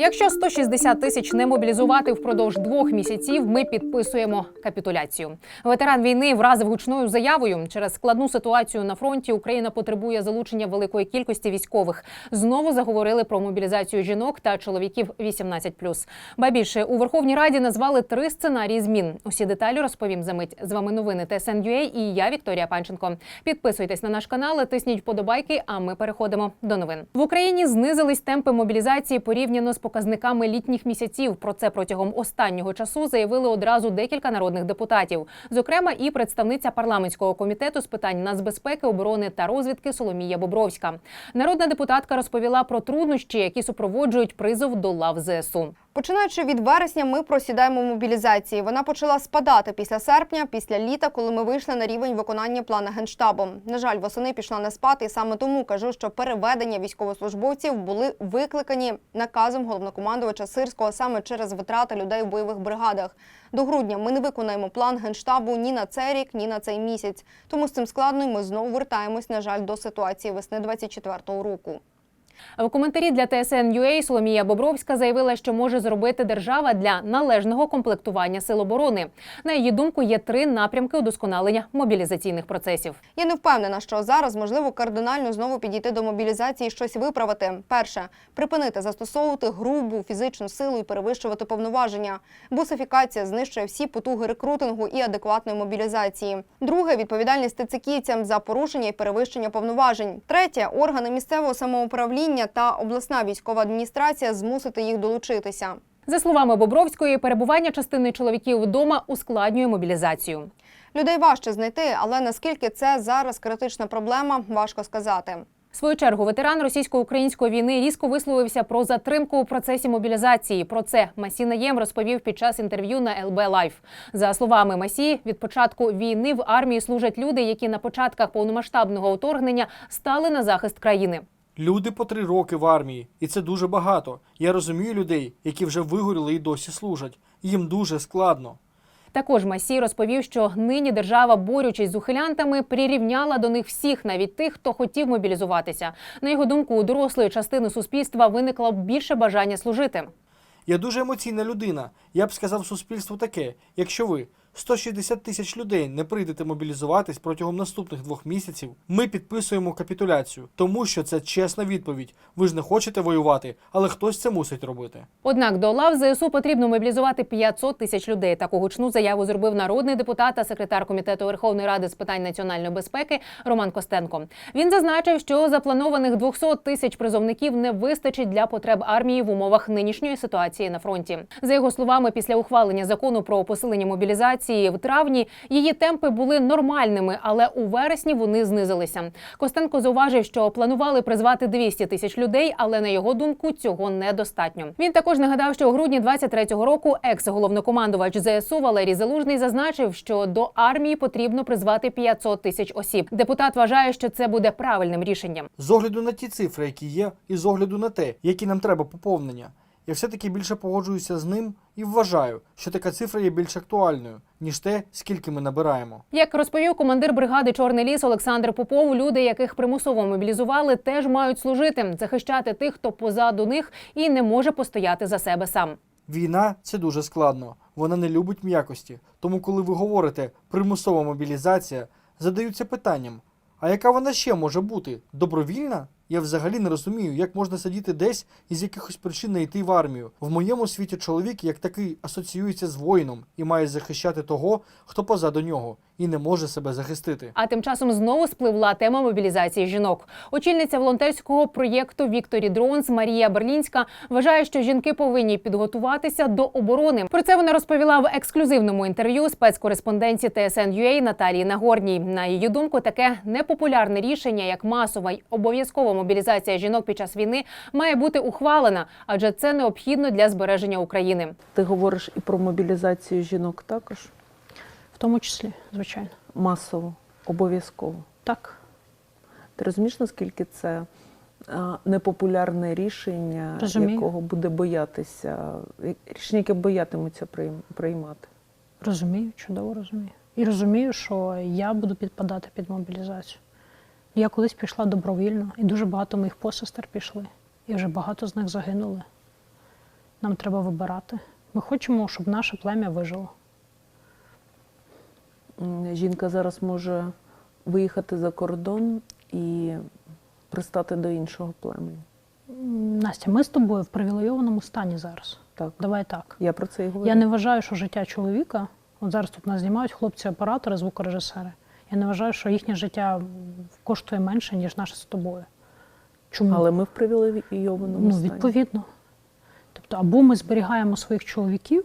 Якщо 160 тисяч не мобілізувати впродовж двох місяців, ми підписуємо капітуляцію. Ветеран війни вразив гучною заявою. Через складну ситуацію на фронті Україна потребує залучення великої кількості військових. Знову заговорили про мобілізацію жінок та чоловіків 18+. Ба більше у Верховній Раді назвали три сценарії змін. Усі деталі розповім за мить. З вами новини ТСН.UA і я Вікторія Панченко. Підписуйтесь на наш канал, тисніть вподобайки. А ми переходимо до новин. В Україні знизились темпи мобілізації порівняно з показниками літніх місяців. Про це протягом останнього часу заявили одразу декілька народних депутатів, зокрема, і представниця парламентського комітету з питань нацбезпеки, оборони та розвідки Соломія Бобровська. Народна депутатка розповіла про труднощі, які супроводжують призов до лав ЗСУ. Починаючи від вересня, ми просідаємо мобілізації. Вона почала спадати після серпня, після літа, коли ми вийшли на рівень виконання плана генштабом. На жаль, восени пішла не спати, і саме тому кажу, що переведення військовослужбовців були викликані наказом головнокомандувача Сирського саме через витрати людей в бойових бригадах. До грудня ми не виконаємо план генштабу ні на цей рік, ні на цей місяць. Тому з цим складно і ми знову вертаємось, на жаль, до ситуації весни 24-го року. В коментарі для TSN.UA Соломія Бобровська заявила, що може зробити держава для належного комплектування сил оборони. На її думку, є три напрямки удосконалення мобілізаційних процесів. Я не впевнена, що зараз можливо кардинально знову підійти до мобілізації і щось виправити. Перше припинити застосовувати грубу фізичну силу і перевищувати повноваження. Бусифікація знищує всі потуги рекрутингу і адекватної мобілізації. Друге відповідальність тицикійцям за порушення і перевищення повноважень. Третє органи місцевого самоуправління та обласна військова адміністрація змусити їх долучитися. За словами Бобровської, перебування частини чоловіків вдома ускладнює мобілізацію. Людей важче знайти, але наскільки це зараз критична проблема, важко сказати. В свою чергу ветеран російсько-української війни різко висловився про затримку у процесі мобілізації. Про це Масі Наєм розповів під час інтерв'ю на ЛБ Лайф. За словами Масі, від початку війни в армії служать люди, які на початках повномасштабного вторгнення стали на захист країни. Люди по три роки в армії, і це дуже багато. Я розумію людей, які вже вигоріли і досі служать. Їм дуже складно. Також Масій розповів, що нині держава, борючись з ухилянтами, прирівняла до них всіх, навіть тих, хто хотів мобілізуватися. На його думку, у дорослої частини суспільства виникло більше бажання служити. Я дуже емоційна людина. Я б сказав суспільству таке: якщо ви 160 тисяч людей не прийдете мобілізуватись протягом наступних двох місяців, ми підписуємо капітуляцію, тому що це чесна відповідь. Ви ж не хочете воювати, але хтось це мусить робити. Однак до лав ЗСУ потрібно мобілізувати 500 тисяч людей. Таку гучну заяву зробив народний депутат та секретар комітету Верховної Ради з питань національної безпеки Роман Костенко. Він зазначив, що запланованих 200 тисяч призовників не вистачить для потреб армії в умовах нинішньої ситуації на фронті. За його словами, після ухвалення закону про посилення мобілізації в травні її темпи були нормальними, але у вересні вони знизилися. Костенко зауважив, що планували призвати 200 тисяч людей, але на його думку цього недостатньо. Він також нагадав, що у грудні 23-го року екс-головнокомандувач ЗСУ Валерій Залужний зазначив, що до армії потрібно призвати 500 тисяч осіб. Депутат вважає, що це буде правильним рішенням. З огляду на ті цифри, які є, і з огляду на те, які нам треба поповнення, я все-таки більше погоджуюся з ним і вважаю, що така цифра є більш актуальною, ніж те, скільки ми набираємо. Як розповів командир бригади Чорний ліс Олександр Попов, люди, яких примусово мобілізували, теж мають служити, захищати тих, хто позаду них і не може постояти за себе сам. Війна це дуже складно. Вона не любить м'якості. Тому, коли ви говорите примусова мобілізація, задаються питанням: а яка вона ще може бути? Добровільна? Я взагалі не розумію, як можна сидіти десь і з якихось причин не йти в армію. В моєму світі чоловік як такий асоціюється з воїном і має захищати того, хто позаду нього, і не може себе захистити. А тим часом знову спливла тема мобілізації жінок. Очільниця волонтерського проєкту Вікторі Дронс Марія Берлінська вважає, що жінки повинні підготуватися до оборони. Про це вона розповіла в ексклюзивному інтерв'ю спецкореспонденції TSN.UA Наталії Нагорній. На її думку, таке непопулярне рішення, як масова й обов'язкова мобілізація жінок під час війни, має бути ухвалена, адже це необхідно для збереження України. Ти говориш і про мобілізацію жінок також В тому числі, звичайно. масово, обов'язково. Так. Ти розумієш, наскільки це непопулярне рішення, Розумію. якого буде боятися, рішення, яке боятимуться прийм- приймати? Розумію, чудово розумію. І розумію, що я буду підпадати під мобілізацію. Я колись пішла добровільно, і дуже багато моїх посестер пішли. І вже багато з них загинули. Нам треба вибирати. Ми хочемо, щоб наше плем'я вижило. Жінка зараз може виїхати за кордон і пристати до іншого племені. Настя, ми з тобою в привілейованому стані зараз. Так, Давай так. я про це і говорю. Я не вважаю, що життя чоловіка, от зараз тут нас знімають хлопці-оператори, звукорежисери. Я не вважаю, що їхнє життя коштує менше, ніж наше з тобою. Чому? Але ми в привілейованому ну, стані. відповідно. Тобто, або ми зберігаємо своїх чоловіків,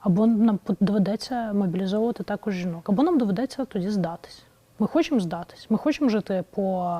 або нам доведеться мобілізовувати також жінок, або нам доведеться тоді здатись. Ми хочемо здатись. Ми хочемо жити по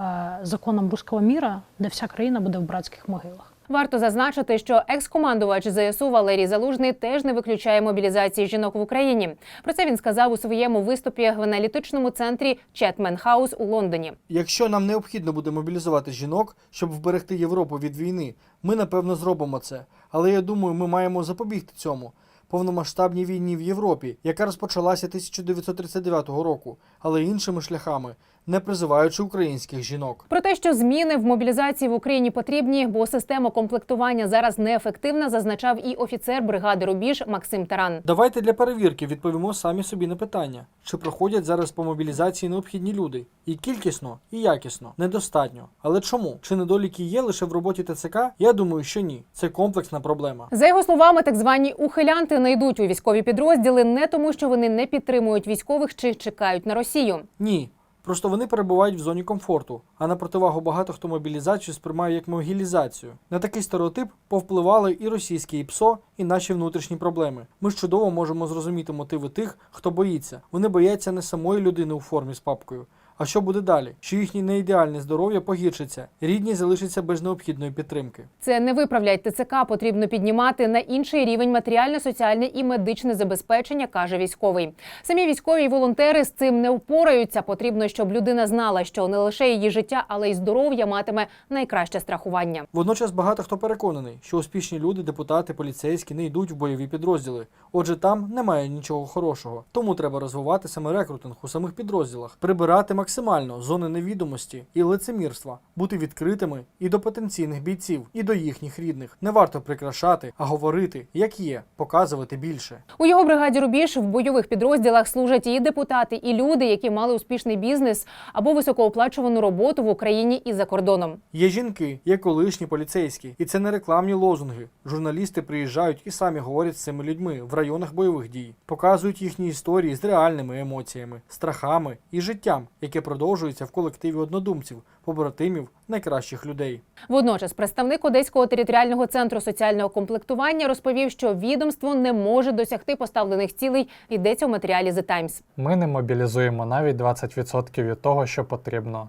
е, законам руського міра, де вся країна буде в братських могилах. Варто зазначити, що екс-командувач ЗСУ Валерій Залужний теж не виключає мобілізації жінок в Україні. Про це він сказав у своєму виступі в аналітичному центрі Четмен Хаус у Лондоні. Якщо нам необхідно буде мобілізувати жінок, щоб вберегти Європу від війни, ми напевно зробимо це. Але я думаю, ми маємо запобігти цьому повномасштабній війні в Європі, яка розпочалася 1939 року, але іншими шляхами, не призиваючи українських жінок. Про те, що зміни в мобілізації в Україні потрібні, бо система комплектування зараз неефективна, зазначав і офіцер бригади Рубіж Максим Таран. Давайте для перевірки відповімо самі собі на питання, чи проходять зараз по мобілізації необхідні люди. І кількісно, і якісно, недостатньо. Але чому? Чи недоліки є лише в роботі ТЦК? Я думаю, що ні. Це комплексна проблема. За його словами, так звані ухилянти не йдуть у військові підрозділи не тому, що вони не підтримують військових чи чекають на Росію. Ні. Просто вони перебувають в зоні комфорту, а на противагу багато хто мобілізацію сприймає як могілізацію. На такий стереотип повпливали і російські ІПСО, і наші внутрішні проблеми. Ми чудово можемо зрозуміти мотиви тих, хто боїться. Вони бояться не самої людини у формі з папкою. А що буде далі? Що їхнє неідеальне здоров'я погіршиться, рідні залишаться без необхідної підтримки. Це не виправляють ТЦК, потрібно піднімати на інший рівень матеріальне, соціальне і медичне забезпечення, каже військовий. Самі військові і волонтери з цим не впораються. Потрібно, щоб людина знала, що не лише її життя, але й здоров'я матиме найкраще страхування. Водночас багато хто переконаний, що успішні люди, депутати, поліцейські не йдуть в бойові підрозділи. Отже, там немає нічого хорошого. Тому треба розвивати саме рекрутинг у самих підрозділах, прибирати максимально зони невідомості і лицемірства, бути відкритими і до потенційних бійців, і до їхніх рідних. Не варто прикрашати, а говорити, як є, показувати більше. У його бригаді Рубіж в бойових підрозділах служать і депутати, і люди, які мали успішний бізнес або високооплачувану роботу в Україні і за кордоном. Є жінки, є колишні поліцейські, і це не рекламні лозунги. Журналісти приїжджають і самі говорять з цими людьми в районах бойових дій, показують їхні історії з реальними емоціями, страхами і життям, яке продовжується в колективі однодумців, побратимів, найкращих людей. Водночас, представник Одеського територіального центру соціального комплектування розповів, що відомство не може досягти поставлених цілей. Йдеться у матеріалі The Times. Ми не мобілізуємо навіть 20% від того, що потрібно.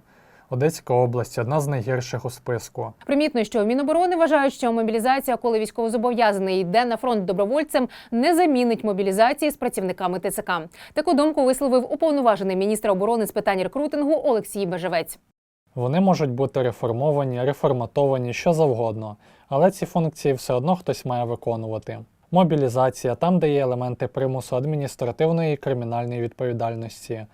Одеська область одна з найгірших у списку. Примітно, що в Міноборони вважають, що мобілізація, коли військовозобов'язаний йде на фронт добровольцем, не замінить мобілізації з працівниками ТЦК. Таку думку висловив уповноважений міністр оборони з питань рекрутингу Олексій Бежевець. Вони можуть бути реформовані, реформатовані, що завгодно, але ці функції все одно хтось має виконувати. Мобілізація там, де є елементи примусу адміністративної і кримінальної відповідальності.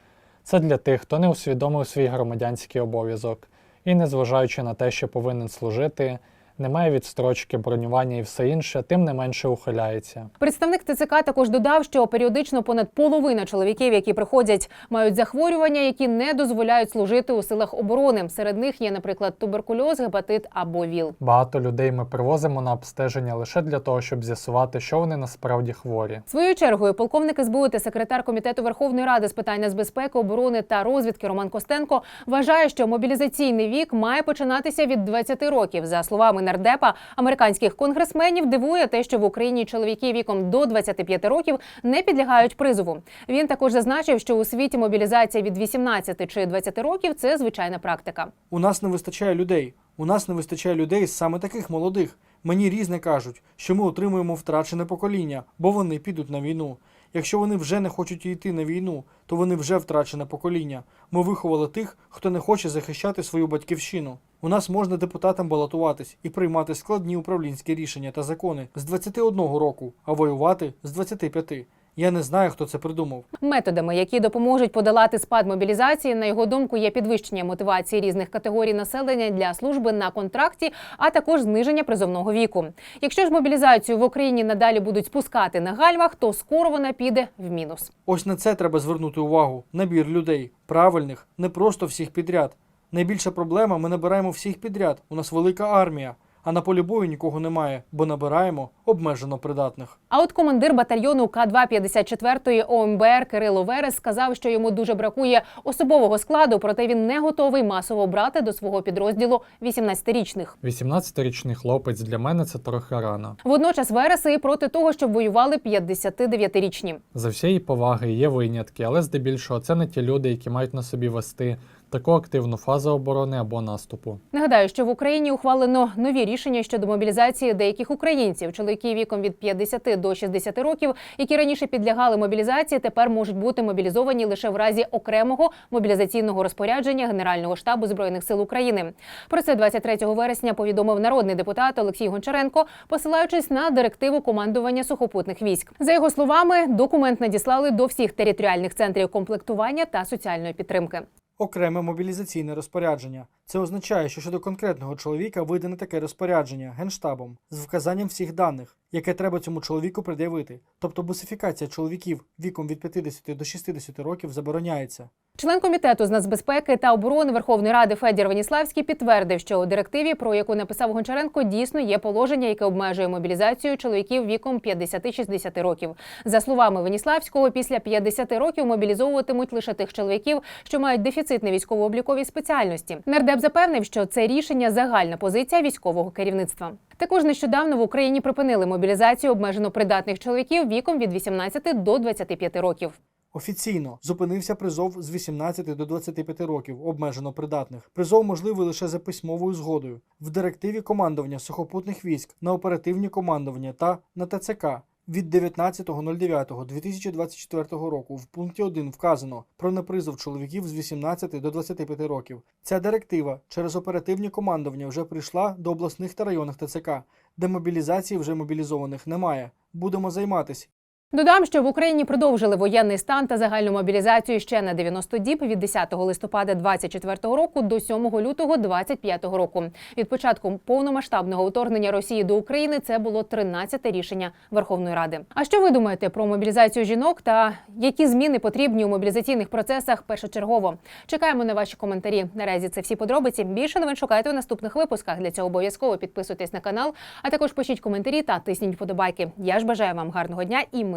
Це для тих, хто не усвідомив свій громадянський обов'язок і, незважаючи на те, що повинен служити, немає відстрочки, бронювання і все інше, тим не менше ухиляється. Представник ТЦК також додав, що періодично понад половина чоловіків, які приходять, мають захворювання, які не дозволяють служити у силах оборони. Серед них є, наприклад, туберкульоз, гепатит або ВІЛ. Багато людей ми привозимо на обстеження лише для того, щоб з'ясувати, що вони насправді хворі. Своєю чергою полковник СБУ та секретар комітету Верховної Ради з питань нацбезпеки, оборони та розвідки Роман Костенко вважає, що мобілізаційний вік має починатися від 20 років. За словами нардепа, американських конгресменів дивує те, що в Україні чоловіки віком до 25 років не підлягають призову. Він також зазначив, що у світі мобілізація від 18 чи 20 років це звичайна практика. У нас не вистачає людей. У нас не вистачає людей саме таких молодих. Мені різне кажуть, що ми отримуємо втрачене покоління, бо вони підуть на війну. Якщо вони вже не хочуть йти на війну, то вони вже втрачене покоління. Ми виховали тих, хто не хоче захищати свою батьківщину. У нас можна депутатам балотуватись і приймати складні управлінські рішення та закони з 21 року, а воювати з 25. Я не знаю, хто це придумав. Методами, які допоможуть подолати спад мобілізації, на його думку, є підвищення мотивації різних категорій населення для служби на контракті, а також зниження призовного віку. Якщо ж мобілізацію в Україні надалі будуть спускати на гальмах, то скоро вона піде в мінус. Ось на це треба звернути увагу. Набір людей, правильних, не просто всіх підряд. Найбільша проблема ми набираємо всіх підряд. У нас велика армія, а на полі бою нікого немає, бо набираємо обмежено придатних. А от командир батальйону К-254 ОМБР Кирило Верес сказав, що йому дуже бракує особового складу, проте він не готовий масово брати до свого підрозділу 18-річних. 18-річний хлопець для мене це трохи рано. Водночас Вереси і проти того, щоб воювали 59-річні. За всієї поваги є винятки, але здебільшого це не ті люди, які мають на собі вести таку активну фазу оборони або наступу. Нагадаю, що в Україні ухвалено нові рішення щодо мобілізації деяких українців. Чоловіки віком від 50 до 60 років, які раніше підлягали мобілізації, тепер можуть бути мобілізовані лише в разі окремого мобілізаційного розпорядження Генерального штабу збройних сил України. Про це 23 вересня повідомив народний депутат Олексій Гончаренко, посилаючись на директиву командування сухопутних військ. За його словами, документ надіслали до всіх територіальних центрів комплектування та соціальної підтримки. Окреме мобілізаційне розпорядження. Це означає, що щодо конкретного чоловіка видане таке розпорядження генштабом з вказанням всіх даних, яке треба цьому чоловіку пред'явити. Тобто бусифікація чоловіків віком від 50 до 60 років забороняється. Член комітету з нацбезпеки та оборони Верховної Ради Федір Веніславський підтвердив, що у директиві, про яку написав Гончаренко, дійсно є положення, яке обмежує мобілізацію чоловіків віком 50-60 років. За словами Веніславського, після 50 років мобілізовуватимуть лише тих чоловіків, що мають дефіцитні військово-облікові спеціальності. Нардеп запевнив, що це рішення загальна позиція військового керівництва. Також нещодавно в Україні припинили мобілізацію обмежено придатних чоловіків віком від 18 до 25 років. Офіційно зупинився призов з 18 до 25 років обмежено придатних. Призов можливий лише за письмовою згодою в директиві командування сухопутних військ на оперативні командування та на ТЦК. Від 19.09.2024 року в пункті 1 вказано про непризов чоловіків з 18 до 25 років. Ця директива через оперативні командування вже прийшла до обласних та районних ТЦК, де мобілізації вже мобілізованих немає. Будемо займатися. Додам, що в Україні продовжили воєнний стан та загальну мобілізацію ще на 90 діб від 10 листопада 24 року до 7 лютого 25 року. Від початку повномасштабного вторгнення Росії до України це було 13-те рішення Верховної Ради. А що ви думаєте про мобілізацію жінок та які зміни потрібні у мобілізаційних процесах першочергово? Чекаємо на ваші коментарі. Наразі це всі подробиці. Більше новин шукайте у наступних випусках. Для цього обов'язково підписуйтесь на канал, а також пишіть коментарі та тисніть вподобайки. Я ж бажаю вам гарного дня і